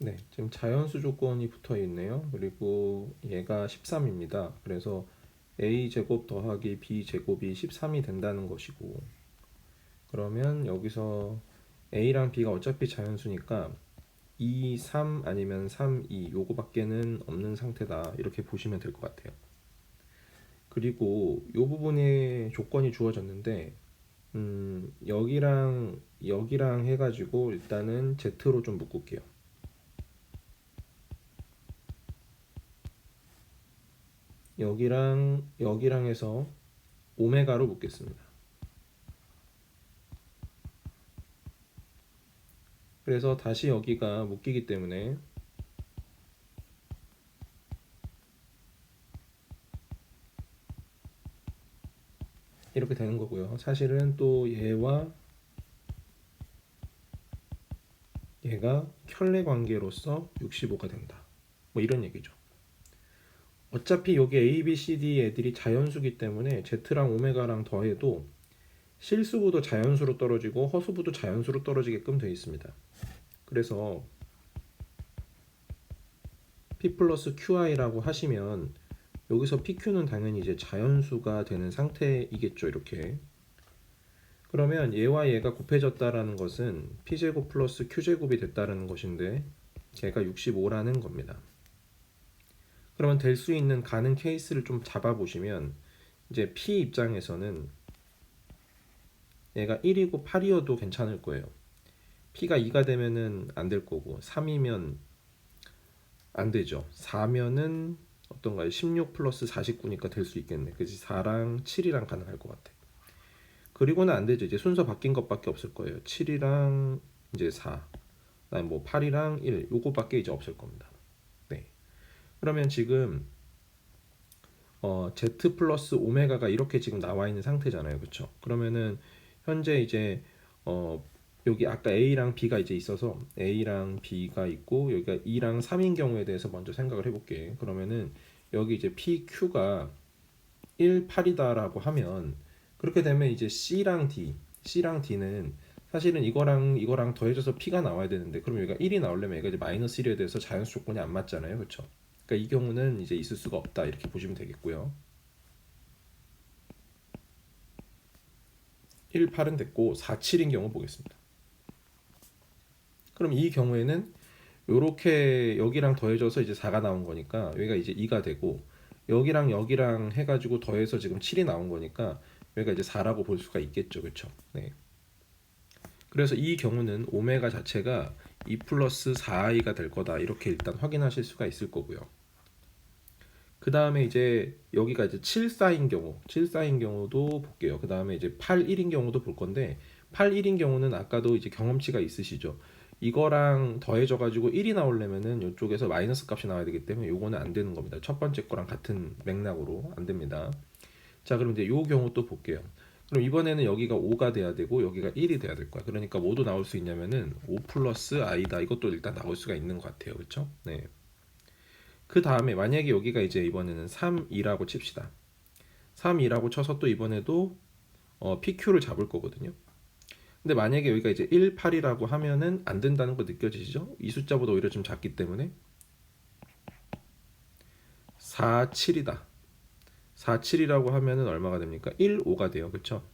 네, 지금 자연수 조건이 붙어 있네요. 그리고 얘가 13입니다. 그래서 a 제곱 더하기 b 제곱이 13이 된다는 것이고 그러면 여기서 a랑 b가 어차피 자연수니까 2, 3 아니면 3, 2 요거밖에는 없는 상태다 이렇게 보시면 될 것 같아요. 그리고 요 부분에 조건이 주어졌는데 음, 여기랑 여기랑 해가지고 일단은 z로 좀 묶을게요. 여기랑 여기랑 해서 오메가로 묶겠습니다. 그래서 다시 여기가 묶이기 때문에 이렇게 되는 거고요. 사실은 또 얘와 얘가 켤레 관계로서 65가 된다. 뭐 이런 얘기죠. 어차피 여기 A, B, C, D 애들이 자연수기 때문에 Z랑 오메가랑 더해도 실수부도 자연수로 떨어지고 허수부도 자연수로 떨어지게끔 되어 있습니다. 그래서 P 플러스 QI라고 하시면 여기서 PQ는 당연히 이제 자연수가 되는 상태이겠죠. 이렇게. 그러면 얘와 얘가 곱해졌다라는 것은 P제곱 플러스 Q제곱이 됐다는 것인데 걔가 65라는 겁니다. 그러면 될 수 있는 가능 케이스를 좀 잡아보시면 이제 P 입장에서는 얘가 1이고 8이어도 괜찮을 거예요. P가 2가 되면은 안 될 거고 3이면 안 되죠. 4면은 어떤가요? 16 플러스 49니까 될 수 있겠네. 그지 4랑 7이랑 가능할 것 같아. 그리고는 안 되죠. 이제 순서 바뀐 것밖에 없을 거예요. 7이랑 이제 4, 그다음 뭐 8이랑 1 요거밖에 이제 없을 겁니다. 네. 그러면 지금 어, Z 플러스 오메가가 이렇게 지금 나와 있는 상태잖아요. 그렇죠? 그러면은 현재 이제 어, 여기 아까 A랑 B가 이제 있어서 A랑 B가 있고 여기가 2랑 3인 경우에 대해서 먼저 생각을 해볼게. 그러면은 여기 이제 PQ가 1, 8이다라고 하면 그렇게 되면 이제 C랑 D, C랑 D는 사실은 이거랑 이거랑 더해져서 P가 나와야 되는데 그럼 여기가 1이 나오려면 얘가 이제 마이너스 1에 대해서 자연수 조건이 안 맞잖아요. 그렇죠? 그러니까 이 경우는 이제 있을 수가 없다 이렇게 보시면 되겠고요. 1, 8은 됐고 4, 7인 경우 보겠습니다. 그럼 이 경우에는 요렇게 여기랑 더해져서 이제 4가 나온 거니까 여기가 이제 2가 되고 여기랑 여기랑 해가지고 더해서 지금 7이 나온 거니까 여기가 이제 4라고 볼 수가 있겠죠 그쵸 네. 그래서 이 경우는 오메가 자체가 2 플러스 4i가 될 거다 이렇게 일단 확인하실 수가 있을 거고요 그 다음에 이제 여기가 이제 7, 4인 경우 7, 4인 경우도 볼게요 그 다음에 이제 8, 1인 경우도 볼 건데 8, 1인 경우는 아까도 이제 경험치가 있으시죠 이거랑 더해져 가지고 1이 나오려면은 이쪽에서 마이너스 값이 나와야 되기 때문에 요거는 안 되는 겁니다. 첫 번째 거랑 같은 맥락으로 안 됩니다. 자, 그럼 이제 요 경우 또 볼게요. 그럼 이번에는 여기가 5가 돼야 되고 여기가 1이 돼야 될 거야. 그러니까 뭐도 나올 수 있냐면은 5 플러스 i다. 이것도 일단 나올 수가 있는 것 같아요. 그렇죠? 네. 그 다음에 만약에 여기가 이제 이번에는 3, 2라고 칩시다. 3, 2라고 쳐서 또 이번에도 어, PQ를 잡을 거거든요. 근데 만약에 여기가 이제 1, 8이라고 하면은 안 된다는 거 느껴지시죠? 이 숫자보다 오히려 좀 작기 때문에 4, 7이다. 4, 7이라고 하면은 얼마가 됩니까? 1, 5가 돼요. 그쵸?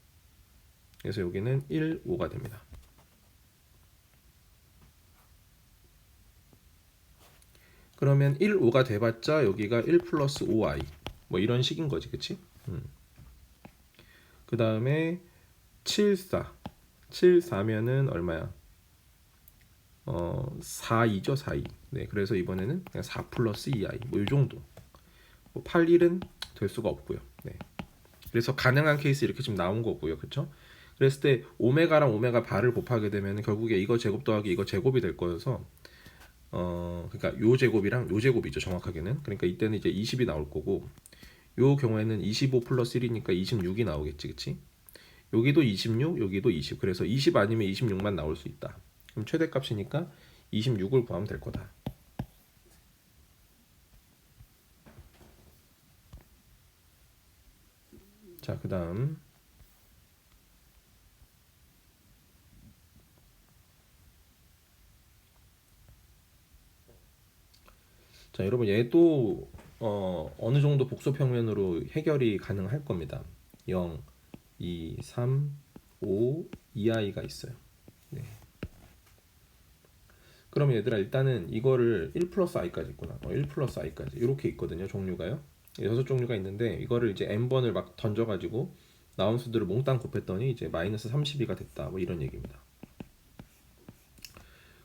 그래서 여기는 1, 5가 됩니다. 그러면 1, 5가 돼봤자 여기가 1 플러스 5i 뭐 이런 식인 거지 그치? 음. 그 다음에 7, 4 7, 4면은 얼마야? 어, 4, 2죠, 4, 2. 네, 그래서 이번에는 그냥 4 플러스 2i. 뭐, 이 정도. 뭐 8, 1은 될 수가 없고요. 네. 그래서 가능한 케이스 이렇게 지금 나온 거고요. 그쵸? 그랬을 때 오메가랑 오메가 바를 곱하게 되면 결국에 이거 제곱 더하기 이거 제곱이 될 거여서 어 그러니까 요 제곱이랑 요 제곱이죠 정확하게는 그러니까 이때는 이제 20이 나올 거고 요 경우에는 25 플러스 1이니까 26이 나오겠지 그치 여기도 26, 여기도 20. 그래서 20 아니면 26만 나올 수 있다. 그럼 최대값이니까 26을 구하면 될 거다. 자, 그 다음 자, 여러분 얘도 어, 어느 정도 복소 평면으로 해결이 가능할 겁니다. 0, 2, 3, 5, 2i가 있어요. 네. 그럼 얘들아 일단은 이거를 1 플러스 i까지 있구나. 어, 1 플러스 i까지 이렇게 있거든요. 종류가요. 여섯 종류가 있는데 이거를 이제 n 번을 막 던져가지고 나온 수들을 몽땅 곱했더니 이제 마이너스 32가 됐다. 뭐 이런 얘기입니다.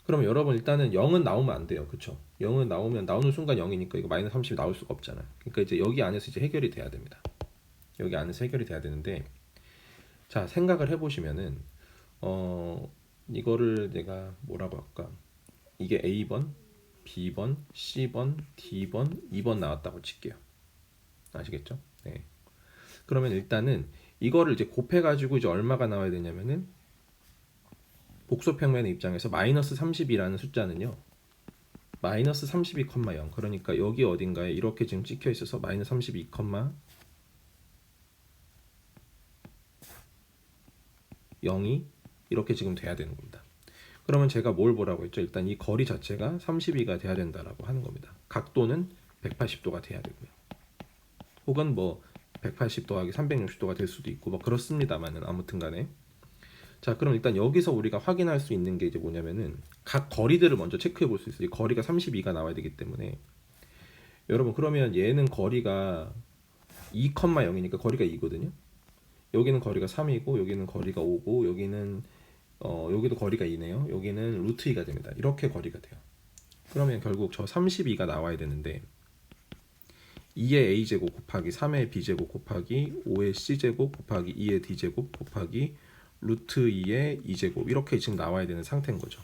그럼 여러분 일단은 0은 나오면 안 돼요. 그쵸? 0은 나오면 나오는 순간 0이니까 이거 마이너스 30이 나올 수가 없잖아요. 그러니까 이제 여기 안에서 이제 해결이 돼야 됩니다. 여기 안에서 해결이 돼야 되는데 자 생각을 해보시면은 어 이거를 내가 뭐라고 할까? 이게 A번, B번, C번, D번, 2번 나왔다고 칠게요. 아시겠죠? 네. 그러면 일단은 이거를 이제 곱해가지고 이제 얼마가 나와야 되냐면은 복소평면의 입장에서 마이너스 30이라는 숫자는요. 마이너스 32,0 그러니까 여기 어딘가에 이렇게 지금 찍혀 있어서 마이너스 32, 0이 이렇게 지금 돼야 되는 겁니다. 그러면 제가 뭘 보라고 했죠? 일단 이 거리 자체가 32가 돼야 된다라고 하는 겁니다. 각도는 180도가 돼야 되고요. 혹은 뭐 180 더하기 360도가 될 수도 있고 뭐 그렇습니다만은 아무튼 간에 자 그럼 일단 여기서 우리가 확인할 수 있는 게 이제 뭐냐면은 각 거리들을 먼저 체크해 볼 수 있어요. 이 거리가 32가 나와야 되기 때문에 여러분 그러면 얘는 거리가 2,0이니까 거리가 2거든요. 여기는 거리가 3이고 여기는 거리가 5고 여기는 어 여기도 거리가 2네요. 여기는 루트 2가 됩니다. 이렇게 거리가 돼요. 그러면 결국 저 32가 나와야 되는데 2의 a제곱 곱하기 3의 b제곱 곱하기 5의 c제곱 곱하기 2의 d제곱 곱하기 루트 2의 2제곱 이렇게 지금 나와야 되는 상태인 거죠.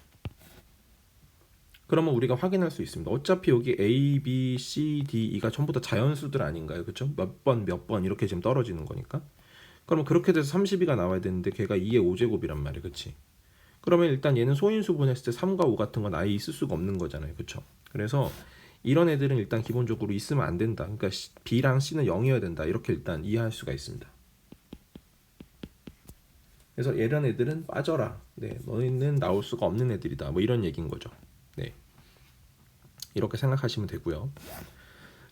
그러면 우리가 확인할 수 있습니다. 어차피 여기 a, b, c, d, e가 전부 다 자연수들 아닌가요? 그렇죠? 몇 번 몇 번 이렇게 지금 떨어지는 거니까. 그러면 그렇게 돼서 32가 나와야 되는데 걔가 2의 5제곱이란 말이에요. 그렇지? 그러면 일단 얘는 소인수 분했을 때 3과 5 같은 건 아예 있을 수가 없는 거잖아요. 그렇죠? 그래서 이런 애들은 일단 기본적으로 있으면 안 된다. 그러니까 B랑 C는 0이어야 된다. 이렇게 일단 이해할 수가 있습니다. 그래서 이런 애들은 빠져라. 네, 너희는 나올 수가 없는 애들이다. 뭐 이런 얘기인 거죠. 네. 이렇게 생각하시면 되고요.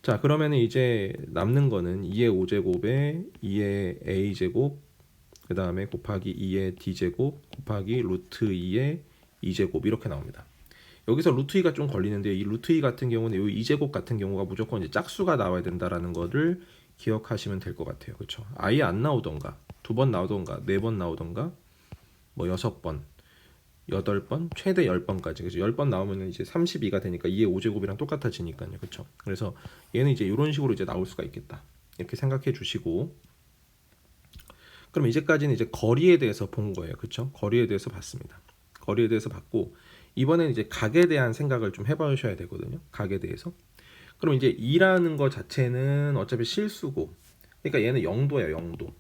자, 그러면 이제 남는 거는 2의 5제곱에 2의 a제곱 그 다음에 곱하기 2의 d제곱 곱하기 루트 2의 2제곱 이렇게 나옵니다. 여기서 루트 2가 좀 걸리는데 이 루트 2 같은 경우는 이 2제곱 같은 경우가 무조건 이제 짝수가 나와야 된다라는 거를 기억하시면 될 것 같아요. 그렇죠? 아예 안 나오던가 두 번 나오던가 네 번 나오던가 뭐 여섯 번 여덟 번 최대 열 번까지 그죠? 열번 나오면 이제 32가 되니까 2의 5제곱이랑 똑같아지니까요. 그렇죠? 그래서 얘는 이제 이런 식으로 이제 나올 수가 있겠다. 이렇게 생각해 주시고 그럼 이제까지는 이제 거리에 대해서 본 거예요. 그렇죠? 거리에 대해서 봤습니다. 거리에 대해서 봤고 이번에는 이제 각에 대한 생각을 좀 해보셔야 되거든요. 각에 대해서. 그럼 이제 2라는 거 자체는 어차피 실수고 그러니까 얘는 0도야 0도.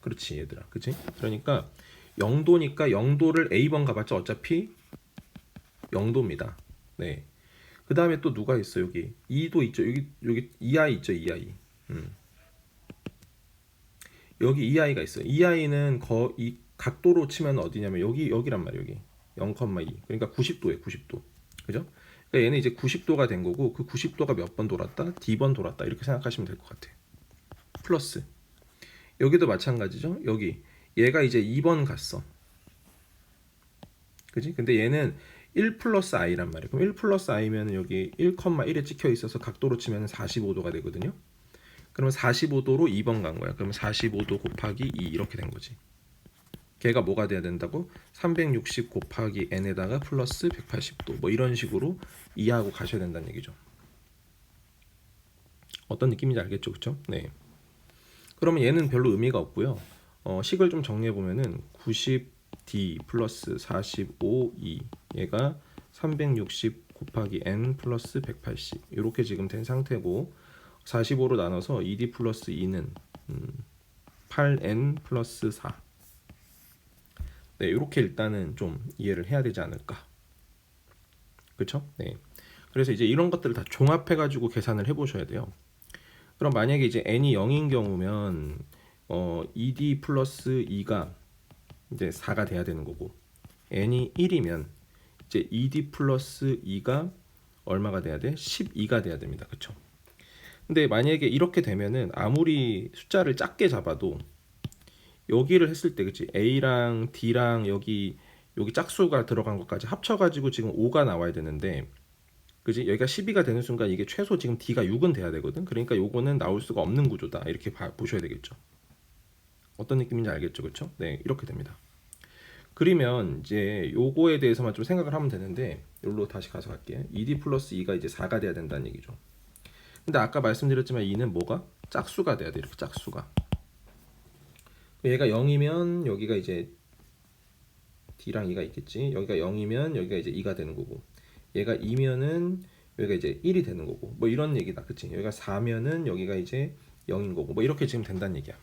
그렇지 얘들아. 그치? 그러니까 0도니까 0도를 A번 가봤자 어차피 0도입니다. 네. 그 다음에 또 누가 있어 여기 2도 있죠. 여기 여기 2i 있죠 2i. 음. 여기 2i가 있어요. 2i는 거, 이 각도로 치면 어디냐면 여기 여기란 말이에요. 여기 0,2. 그러니까 90도에 90도. 그죠? 그러니까 얘는 이제 90도가 된 거고 그 90도가 몇 번 돌았다? D번 돌았다. 이렇게 생각하시면 될 것 같아요. 플러스 여기도 마찬가지죠. 여기 얘가 이제 2번 갔어. 그지? 근데 얘는 1 플러스 i란 말이에요. 그럼 1 플러스 i면 여기 1,1에 찍혀 있어서 각도로 치면 45도가 되거든요. 그러면 45도로 2번 간 거야. 그러면 45도 곱하기 2 이렇게 된 거지. 걔가 뭐가 돼야 된다고? 360 곱하기 n에다가 플러스 180도 뭐 이런 식으로 이해하고 가셔야 된다는 얘기죠. 어떤 느낌인지 알겠죠, 그렇죠? 네. 그러면 얘는 별로 의미가 없고요. 어, 식을 좀 정리해 보면은 90d 플러스 45e 얘가 360 곱하기 n 플러스 180 이렇게 지금 된 상태고 45로 나눠서 2d 플러스 2는 음, 8n 플러스 4 네, 이렇게 일단은 좀 이해를 해야 되지 않을까. 그렇죠? 네. 그래서 이제 이런 것들을 다 종합해 가지고 계산을 해 보셔야 돼요. 그럼 만약에 이제 n이 0인 경우면 어 2d 플러스 2가 이제 4가 돼야 되는 거고 n이 1이면 이제 2d 플러스 2가 얼마가 돼야 돼? 12가 돼야 됩니다. 그쵸? 근데 만약에 이렇게 되면은 아무리 숫자를 작게 잡아도 여기를 했을 때 그치? A랑 D랑 여기 여기 짝수가 들어간 것까지 합쳐가지고 지금 5가 나와야 되는데 그지? 여기가 12가 되는 순간 이게 최소 지금 D가 6은 돼야 되거든. 그러니까 요거는 나올 수가 없는 구조다. 이렇게 봐, 보셔야 되겠죠. 어떤 느낌인지 알겠죠, 그렇죠? 네, 이렇게 됩니다. 그러면 이제 요거에 대해서만 좀 생각을 하면 되는데 여기로 다시 가져갈게. 2D 플러스 2가 이제 4가 돼야 된다는 얘기죠. 근데 아까 말씀드렸지만 2는 뭐가 짝수가 돼야 돼. 이렇게 짝수가. 얘가 0이면 여기가 이제 D랑 2가 있겠지. 여기가 0이면 여기가 이제 2가 되는 거고. 얘가 2면은 여기가 이제 1이 되는 거고. 뭐 이런 얘기다. 그치? 여기가 4면은 여기가 이제 0인 거고. 뭐 이렇게 지금 된다는 얘기야.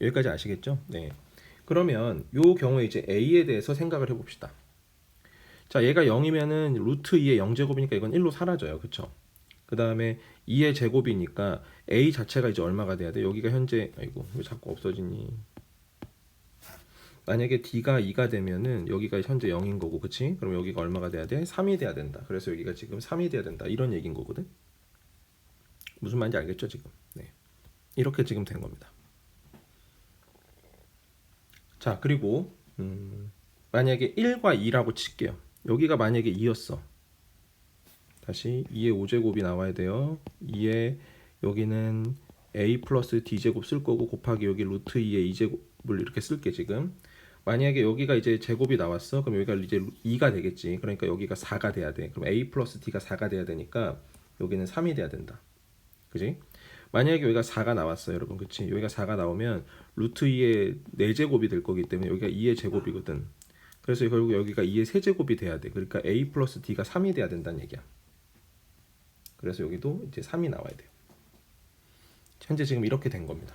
여기까지 아시겠죠? 네. 그러면 요 경우에 이제 A에 대해서 생각을 해 봅시다. 자, 얘가 0이면은 루트 2의 0제곱이니까 이건 1로 사라져요. 그쵸? 그 다음에 2의 제곱이니까 A 자체가 이제 얼마가 돼야 돼? 여기가 현재, 아이고, 왜 자꾸 없어지니? 만약에 D가 2가 되면은 여기가 현재 0인 거고, 그치? 그럼 여기가 얼마가 돼야 돼? 3이 돼야 된다. 그래서 여기가 지금 3이 돼야 된다. 이런 얘기인 거거든? 무슨 말인지 알겠죠, 지금? 네. 이렇게 지금 된 겁니다. 자, 그리고, 음, 만약에 1과 2라고 칠게요. 여기가 만약에 2였어. 다시 2의 5제곱이 나와야 돼요. 2의 여기는 a 플러스 d제곱 쓸 거고 곱하기 여기 루트 2의 2제곱을 이렇게 쓸게 지금. 만약에 여기가 이제 제곱이 나왔어. 그럼 여기가 이제 2가 되겠지. 그러니까 여기가 4가 돼야 돼. 그럼 a 플러스 d가 4가 돼야 되니까 여기는 3이 돼야 된다. 그지? 만약에 여기가 4가 나왔어요, 여러분. 그치? 여기가 4가 나오면 루트 2의 4제곱이 될 거기 때문에 여기가 2의 제곱이거든. 그래서 결국 여기가 2의 세제곱이 돼야 돼. 그러니까 a 플러스 d가 3이 돼야 된다는 얘기야. 그래서 여기도 이제 3이 나와야 돼요. 현재 지금 이렇게 된 겁니다.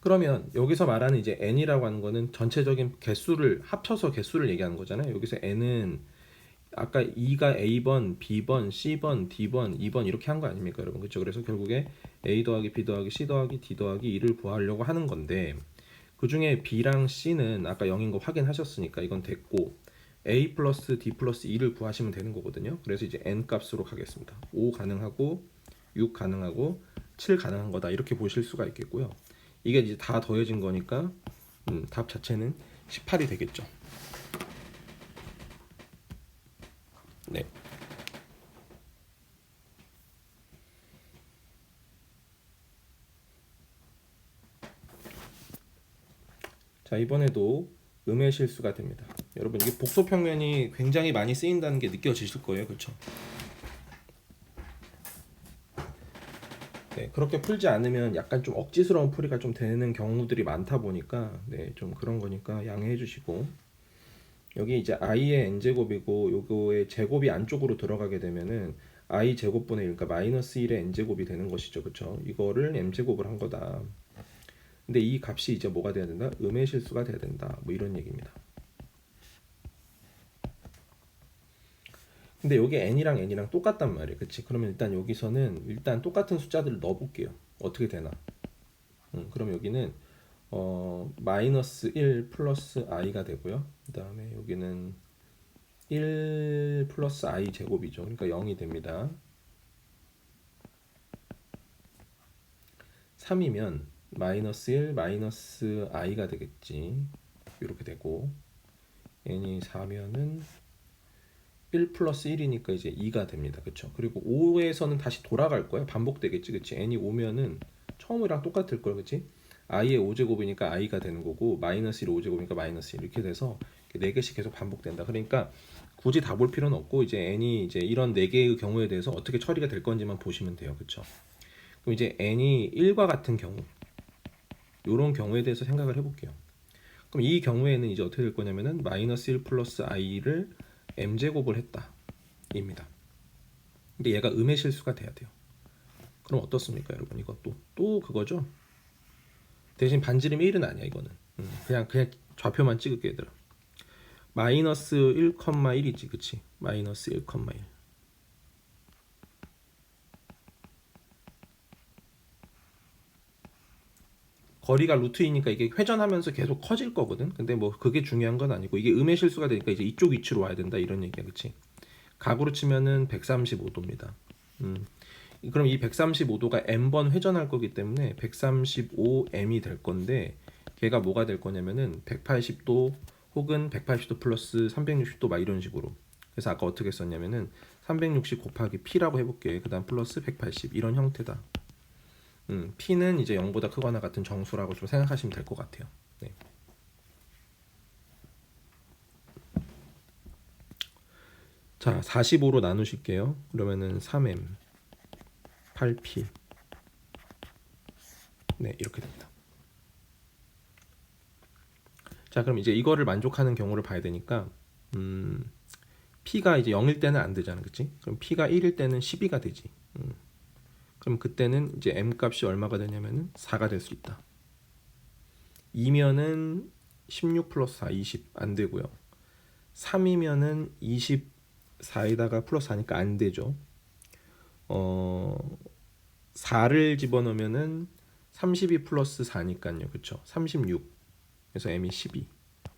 그러면 여기서 말하는 이제 n이라고 하는 거는 전체적인 개수를 합쳐서 개수를 얘기하는 거잖아요. 여기서 n은 아까 2가 A번, B번, C번, D번, 2번 이렇게 한 거 아닙니까, 여러분? 그렇죠? 그래서 결국에 A 더하기 B 더하기 C 더하기 D 더하기 2를 구하려고 하는 건데 그 중에 B랑 C는 아까 0인 거 확인하셨으니까 이건 됐고 A 플러스 D 플러스 2를 구하시면 되는 거거든요. 그래서 이제 n 값으로 가겠습니다. 5 가능하고 6 가능하고 7 가능한 거다 이렇게 보실 수가 있겠고요. 이게 이제 다 더해진 거니까 음, 답 자체는 18이 되겠죠. 네. 자 이번에도 음의 실수가 됩니다. 여러분 이게 복소 평면이 굉장히 많이 쓰인다는 게 느껴지실 거예요, 그렇죠? 네, 그렇게 풀지 않으면 약간 좀 억지스러운 풀이가 좀 되는 경우들이 많다 보니까 네, 좀 그런 거니까 양해해 주시고 여기 이제 i의 n 제곱이고 요거의 제곱이 안쪽으로 들어가게 되면은 i 제곱분의 1 그러니까 마이너스 1의 n 제곱이 되는 것이죠, 그렇죠? 이거를 m 제곱을 한 거다. 근데 이 값이 이제 뭐가 돼야 된다? 음의 실수가 돼야 된다. 뭐 이런 얘기입니다. 근데 여기 n이랑 n이랑 똑같단 말이에요. 그치? 그러면 일단 여기서는 일단 똑같은 숫자들을 넣어볼게요. 어떻게 되나? 음, 그럼 여기는 어, 마이너스 1 플러스 i가 되고요. 그 다음에 여기는 1 플러스 i 제곱이죠. 그러니까 0이 됩니다. 3이면 마이너스 1 마이너스 i가 되겠지. 이렇게 되고 n이 4면은 1 플러스 1이니까 이제 2가 됩니다. 그쵸? 그리고 5에서는 다시 돌아갈 거예요. 반복되겠지. 그치? n이 5면은 처음이랑 똑같을 걸. 그치? i의 5제곱이니까 i가 되는 거고 마이너스 1 5제곱이니까 마이너스 1 이렇게 돼서 4개씩 계속 반복된다. 그러니까 굳이 다 볼 필요는 없고 이제 n이 이제 이런 4개의 경우에 대해서 어떻게 처리가 될 건지만 보시면 돼요. 그쵸? 그럼 이제 n이 1과 같은 경우 이런 경우에 대해서 생각을 해 볼게요. 그럼 이 경우에는 이제 어떻게 될 거냐면은 마이너스 1 플러스 i를 m 제곱을 했다 입니다. 근데 얘가 음의 실수가 돼야 돼요. 그럼 어떻습니까, 여러분? 이것도 또 그거죠. 대신 반지름이 1은 아니야 이거는. 음, 그냥 그냥 좌표만 찍을게 얘들아. 마이너스 1,1이지, 그치? 마이너스 1,1. 거리가 루트이니까 이게 회전하면서 계속 커질 거거든. 근데 뭐 그게 중요한 건 아니고 이게 음의 실수가 되니까 이제 이쪽 위치로 와야 된다 이런 얘기야, 그치? 각으로 치면은 135도입니다. 음. 그럼 이 135도가 m번 회전할 거기 때문에 135m이 될 건데 걔가 뭐가 될 거냐면은 180도 혹은 180도 플러스 360도 막 이런 식으로. 그래서 아까 어떻게 썼냐면은 360 곱하기 p라고 해볼게. 그다음 플러스 180 이런 형태다. 음, p는 이제 0보다 크거나 같은 정수라고 좀 생각하시면 될 것 같아요. 네. 자, 45로 나누실게요. 그러면은 3m 8p 네, 이렇게 됩니다. 자, 그럼 이제 이거를 만족하는 경우를 봐야 되니까 음, p가 이제 0일 때는 안 되잖아. 그치 그럼 p가 1일 때는 12가 되지. 음. 그럼 그때는 이제 m 값이 얼마가 되냐면은 4가 될 수 있다. 2면은 16 플러스 4, 20 안 되고요. 3이면은 24에다가 플러스 하니까 안 되죠. 어 4를 집어넣으면은 32 플러스 4니까요. 그쵸 36. 그래서 m이 12.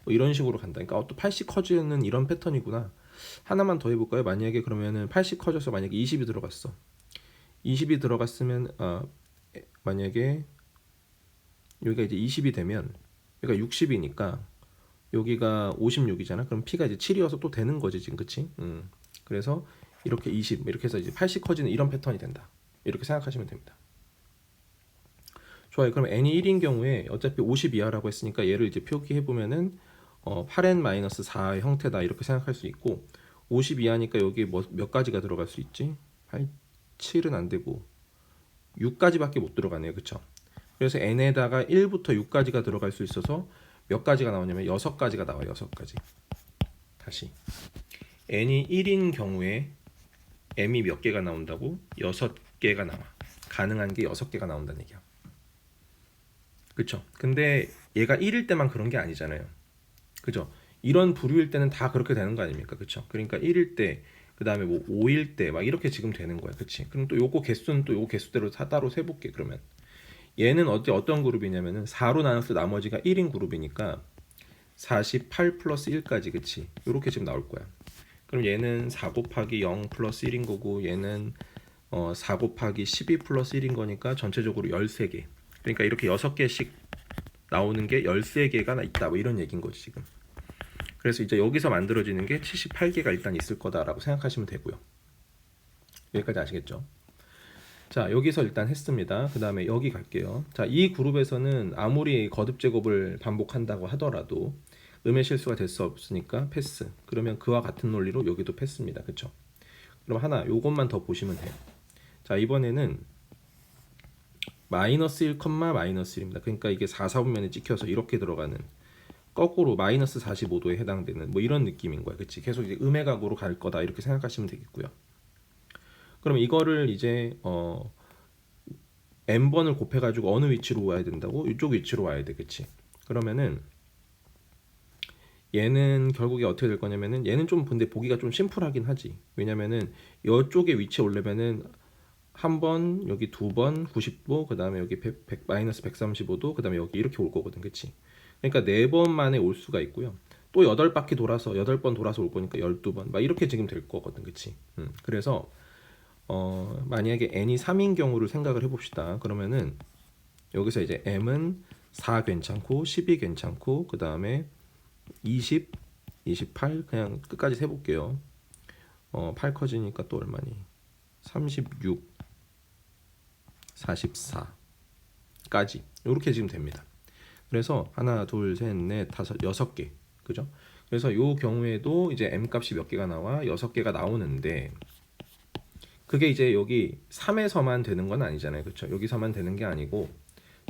뭐 이런 식으로 간다. 그러니까 어, 또80 커지는 이런 패턴이구나. 하나만 더 해볼까요? 만약에 그러면은 80 커져서 만약에 20이 들어갔어. 20이 들어갔으면 어, 만약에 여기가 이제 20이 되면 여기가 60이니까 여기가 56이잖아. 그럼 p가 이제 7이어서 또 되는 거지 지금 그치? 음. 그래서 이렇게 20 이렇게 해서 이제 80 커지는 이런 패턴이 된다. 이렇게 생각하시면 됩니다. 좋아요. 그럼 n이 1인 경우에 어차피 50 이하라고 했으니까 얘를 이제 표기해 보면은 어, 8n-4의 형태다 이렇게 생각할 수 있고 50 이하니까 여기 뭐, 몇 가지가 들어갈 수 있지? 8, 7은 안 되고 6까지밖에 못 들어가네요. 그쵸? 그래서 n에다가 1부터 6까지가 들어갈 수 있어서 몇 가지가 나오냐면 6가지가 나와요. 6가지. 다시 n이 1인 경우에 m이 몇 개가 나온다고? 6개가 나와. 가능한 게 6개가 나온다는 얘기야. 그쵸? 근데 얘가 1일 때만 그런 게 아니잖아요. 그죠? 이런 부류일 때는 다 그렇게 되는 거 아닙니까? 그쵸? 그러니까 1일 때, 그 다음에 뭐 5일 때, 막 이렇게 지금 되는 거야. 그치? 그럼 또 요거 개수는 또 요거 개수대로 다 따로 세볼게, 그러면. 얘는 어때, 어떤 그룹이냐면은 4로 나눴을 때 나머지가 1인 그룹이니까 48 플러스 1까지, 그치? 요렇게 지금 나올 거야. 그럼 얘는 4 곱하기 0 플러스 1인 거고, 얘는 어, 4 곱하기 12 플러스 1인 거니까 전체적으로 13개. 그러니까 이렇게 6개씩 나오는 게 13개가 있다. 뭐 이런 얘기인 거지, 지금. 그래서 이제 여기서 만들어지는 게 78개가 일단 있을 거다라고 생각하시면 되고요. 여기까지 아시겠죠? 자, 여기서 일단 했습니다. 그 다음에 여기 갈게요. 자, 이 그룹에서는 아무리 거듭 제곱을 반복한다고 하더라도 음의 실수가 될 수 없으니까 패스. 그러면 그와 같은 논리로 여기도 패스입니다. 그쵸? 그럼 하나, 요것만 더 보시면 돼요. 자, 이번에는 마이너스 1, 마이너스 1입니다. 그러니까 이게 4, 4분면에 찍혀서 이렇게 들어가는 거꾸로 마이너스 45도에 해당되는 뭐 이런 느낌인 거야. 그치? 계속 이제 음의 각으로 갈 거다. 이렇게 생각하시면 되겠고요. 그럼 이거를 이제 어 n번을 곱해 가지고 어느 위치로 와야 된다고? 이쪽 위치로 와야 돼. 그치? 그러면은 얘는 결국에 어떻게 될 거냐면은 얘는 좀 근데 보기가 좀 심플하긴 하지. 왜냐면은 이쪽에 위치에 오려면은 한 번, 여기 두 번, 90도, 그 다음에 여기 100, 100, 마이너스 135도, 그 다음에 여기 이렇게 올 거거든, 그치? 그러니까 네 번 만에 올 수가 있고요. 또 여덟 바퀴 돌아서 여덟 번 돌아서 올 거니까 열두 번, 막 이렇게 지금 될 거거든, 그치? 음, 그래서 어, 만약에 n이 3인 경우를 생각을 해봅시다. 그러면은 여기서 이제 m은 4 괜찮고 12 괜찮고 그 다음에 20, 28 그냥 끝까지 세볼게요. 어, 8 커지니까 또 얼마니? 36 44까지 이렇게 지금 됩니다. 그래서 하나, 둘, 셋, 넷, 다섯, 여섯 개, 그죠? 그래서 이 경우에도 이제 m 값이 몇 개가 나와? 여섯 개가 나오는데 그게 이제 여기 3에서만 되는 건 아니잖아요, 그렇죠? 여기서만 되는 게 아니고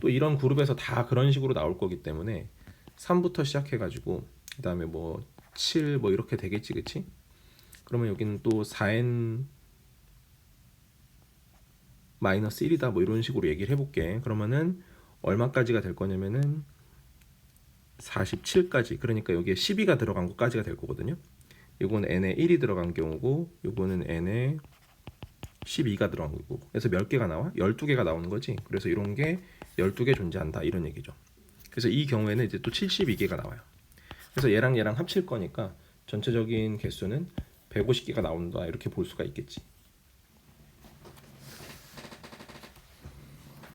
또 이런 그룹에서 다 그런 식으로 나올 거기 때문에 3부터 시작해 가지고 그 다음에 뭐 7 뭐 이렇게 되겠지, 그치? 그러면 여기는 또 4n 마이너스 1이다 뭐 이런 식으로 얘기를 해 볼게 그러면은 얼마까지가 될 거냐면은 47까지. 그러니까 여기에 12가 들어간 것까지가 될 거거든요. 이거는 n에 1이 들어간 경우고 이거는 n에 12가 들어간 거고. 그래서 몇 개가 나와? 12개가 나오는 거지. 그래서 이런 게 12개 존재한다. 이런 얘기죠. 그래서 이 경우에는 이제 또 72개가 나와요. 그래서 얘랑 얘랑 합칠 거니까 전체적인 개수는 150개가 나온다. 이렇게 볼 수가 있겠지.